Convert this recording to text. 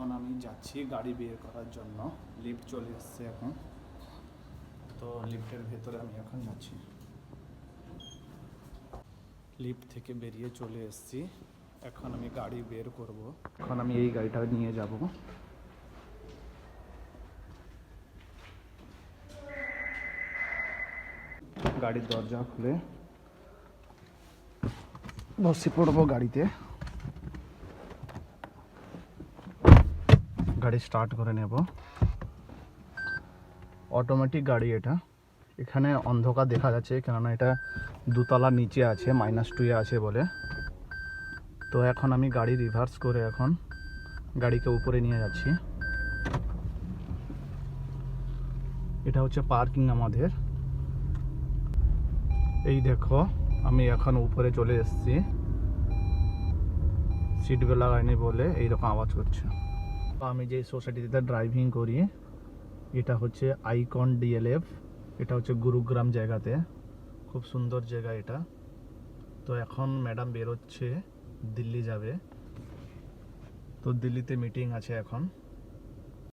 এখন আমি যাচ্ছি গাড়ি বের করার জন্য। লিফট চলে এসছে এখন। তো লিফটের ভেতরে আমি এখন যাচ্ছি। লিফট থেকে বেরিয়ে চলে এসেছি। এখন আমি গাড়ি বের করব। এখন আমি এই গাড়িটা নিয়ে যাব। গাড়ির দরজা খুলে বসে পড়ব গাড়িতে। গাড়ি স্টার্ট করে নেব। অটোমেটিক গাড়ি এটা। এখানে অন্ধকার দেখা যাচ্ছে, কেননা এটা দুতলা নিচে আছে মাইনাস টুয়ে আছে বলে। তো এখন আমি গাড়ি রিভার্স করে এখন গাড়িকে উপরে নিয়ে যাচ্ছি। এটা হচ্ছে পার্কিং আমাদের। এই দেখো, আমি এখন উপরে চলে এসেছি। সিট বেল্ট লাগাইনি বলে এইরকম আওয়াজ করছে। আমি যে সোসাইটিতে ড্রাইভিং করি, এটা হচ্ছে আইকন ডিএলএফ এটা হচ্ছে গুরুগ্রাম জায়গাতে। খুব সুন্দর জায়গা এটা। তো এখন ম্যাডাম বেরোচ্ছে, দিল্লি যাবে। তো দিল্লিতে মিটিং আছে এখন।